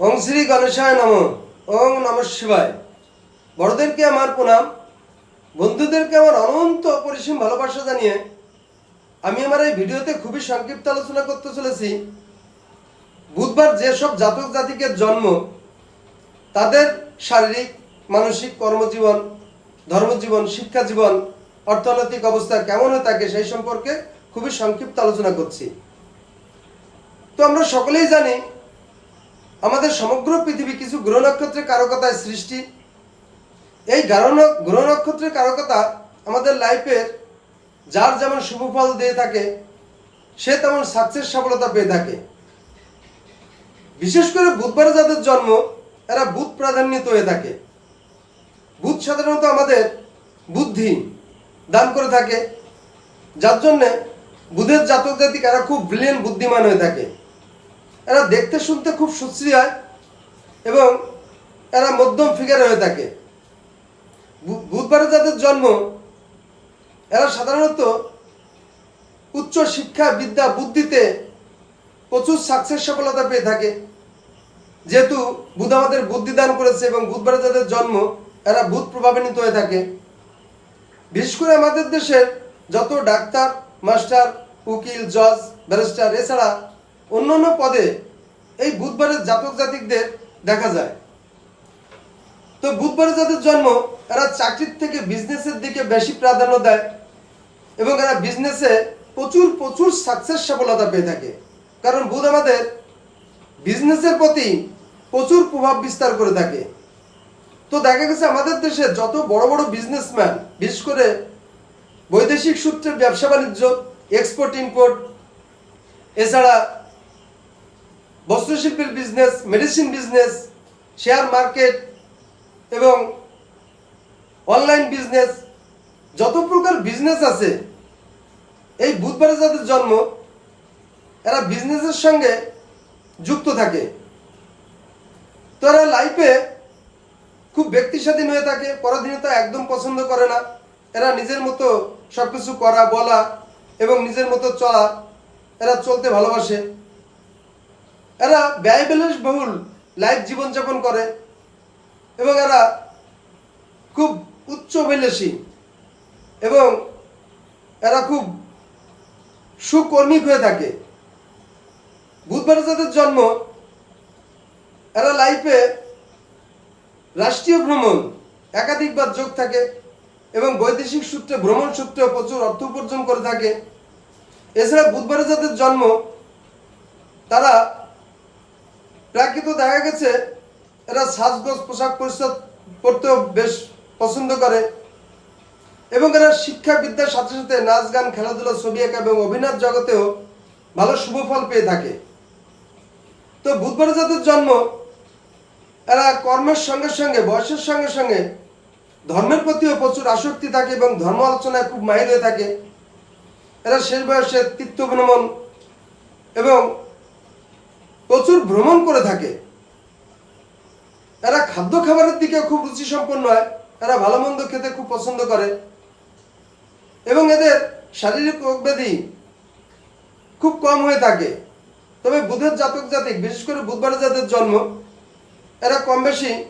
ওং শ্রী গণেশায় নম। ওং নম শিবায়। বড়দেরকে আমার প্রণাম। বন্ধুদেরকে আমার অনন্ত অপরিসীম ভালোবাসা জানিয়ে আমি আমার এই ভিডিওতে খুবই সংক্ষিপ্ত আলোচনা করতে চলেছি। বুধবার যেসব জাতক জাতিকের জন্ম, তাদের শারীরিক, মানসিক কর্মজীবন, ধর্মজীবন শিক্ষা জীবন অর্থনৈতিক অবস্থা কেমন হয়ে থাকে সেই সম্পর্কে খুবই সংক্ষিপ্ত আলোচনা করছি। তো আমরা সকলেই জানি আমাদের সমগ্র পৃথিবী কিছু গ্রহ নক্ষত্রের কারকতায় সৃষ্টি। এই গ্রহ নক্ষত্রের কারকতা আমাদের লাইফের যার যেমন শুভ ফল দিয়ে থাকে, সে তেমন সাকসেস সফলতা পেয়ে থাকে। বিশেষ করে বুধবার যাদের জন্ম, এরা বুধ প্রাধান্বিত হয়ে থাকে। বুধ সাধারণত আমাদের বুদ্ধি দান করে থাকে। যার জন্যে বুধের জাতক জাতিক এরা খুব ব্রিলিয়েন্ট বুদ্ধিমান হয়ে থাকে। এরা দেখতে শুনতে খুব সুশ্রী হয় এবং এরা মধ্যম ফিগার হয়ে থাকে। বুধবারে যাদের জন্ম, এরা সাধারণত উচ্চ শিক্ষা, বিদ্যা, বুদ্ধিতে প্রচুর সাকসেস সফলতা পেয়ে থাকে। যেহেতু বুধ আমাদের বুদ্ধি দান করেছে এবং বুধবারে যাদের জন্ম, এরা বুধ প্রভাবান্বিত হয়ে থাকে। বিশেষ করে আমাদের দেশের যত ডাক্তার, মাস্টার, উকিল, জজ, ব্যারিস্টার, এছাড়া অন্যান্য পদে এই বুধবারের জাতক জাতিকদের দেখা যায়। তো বুধবারে যাদের জন্ম, এরা চাকরির থেকে বিজনেসের দিকে বেশি প্রাধান্য দেয় এবং এরা বিজনেসে প্রচুর প্রচুর সাকসেস সফলতা পেয়ে থাকে। কারণ বুধ আমাদের বিজনেসের প্রতি প্রচুর প্রভাব বিস্তার করে থাকে। তো দেখা গেছে আমাদের দেশে যত বড় বড় বিজনেসম্যান বিশেষ করে বৈদেশিক সূত্রে ব্যবসা বাণিজ্য এক্সপোর্ট ইম্পোর্ট এছাড়া বস্ত্রশিল্পের business medicine business share market এবং অনলাইন বিজনেস যত প্রকার বিজনেস আছে, এই বুধবারে যাদের জন্ম, এরা বিজনেসের সঙ্গে যুক্ত থাকে। তো এরা লাইফে খুব ব্যক্তি স্বাধীন হয়ে থাকে, পরাধীনতা একদম পছন্দ করে না। এরা নিজের মতো সব কিছু করা, বলা এবং নিজের মতো চলা, এরা চলতে ভালোবাসে। এরা ব্যয়বিলাস বহুল লাইফ জীবনযাপন করে এবং এরা খুব উচ্চ অভিলাষী এবং এরা খুব সুকর্মিক হয়ে থাকে। বুধবার যাদের জন্ম, এরা লাইফে রাষ্ট্রীয় ভ্রমণ, একাধিকবার যোগ থাকে এবং বৈদেশিক সূত্রে, ভ্রমণ সূত্রে প্রচুর অর্থ উপার্জন করে থাকে। এছাড়া বুধবারে যাদের জন্ম, তারা প্রাকৃত দেখা গেছে, এরা সাজগোজ, পোশাক পরিচ্ছদ পরতেও বেশ পছন্দ করে এবং এরা শিক্ষা বিদ্যার সাথে সাথে নাচ গান, খেলাধুলা, ছবি আঁকা এবং অভিনয় জগতেও ভালো শুভ ফল পেয়ে থাকে। তো বুধবার যাদের জন্ম, এরা কর্মের সঙ্গে সঙ্গে, বয়সের সঙ্গে সঙ্গে ধর্মের প্রতিও প্রচুর আসক্তি থাকে এবং ধর্ম আলোচনায় খুব মাহির হয়ে থাকে। এরা শেষ বয়সে তীর্থ ভ্রমণ এবং প্রচুর ভ্রমণ করে থাকে। এরা খাদ্য খাবারের দিকে খুব রুচি সম্পন্ন হয়। এরা ভালো মন্দ খেতে খুব পছন্দ করে। এবং এদের শারীরিক রোগ ব্যাধি খুব কম হয়ে থাকে। তবে বুধের জাতক জাতিক, বিশেষ করে বুধবার যাদের জন্ম, এরা কম বেশি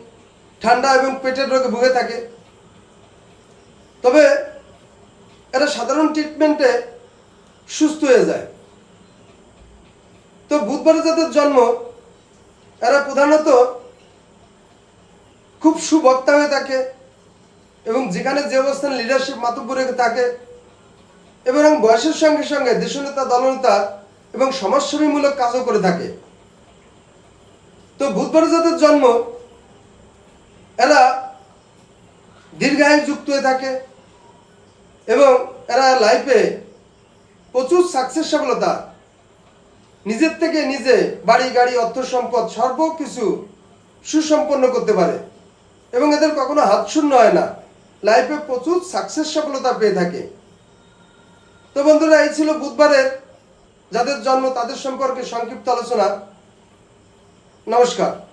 ঠান্ডা এবং পেটের রোগে ভুগে থাকে। তবে এরা সাধারণ ট্রিটমেন্টে সুস্থ হয়ে যায়। তো বুধবারে যাদের জন্ম, এরা প্রধানত খুব সুবক্তা হয়ে থাকে এবং যেখানে যে অবস্থান লিডারশিপ মাতব্বরে থাকে এবং বয়সের সঙ্গে সঙ্গে দেশনেতা, দলনেতা এবং সমাজসেবীমূলক কাজও করে থাকে। তো বুধবার যাদের জন্ম, এরা দীর্ঘায়ু যুক্ত হয়ে থাকে এবং এরা লাইফে প্রচুর সাকসেস সফলতা নিজের থেকে নিজে বাড়ি, গাড়ি, অর্থ, সম্পদ সর্বকিছু সুসম্পন্ন করতে পারে। এবং এদের কখনো হাত শূন্য হয় না। লাইফে প্রচুর সাকসেস সফলতা পেয়ে থাকে। তো বন্ধুরা, এই ছিল বুধবারের যাদের জন্ম, তাদের সম্পর্কে সংক্ষিপ্ত আলোচনা। নমস্কার।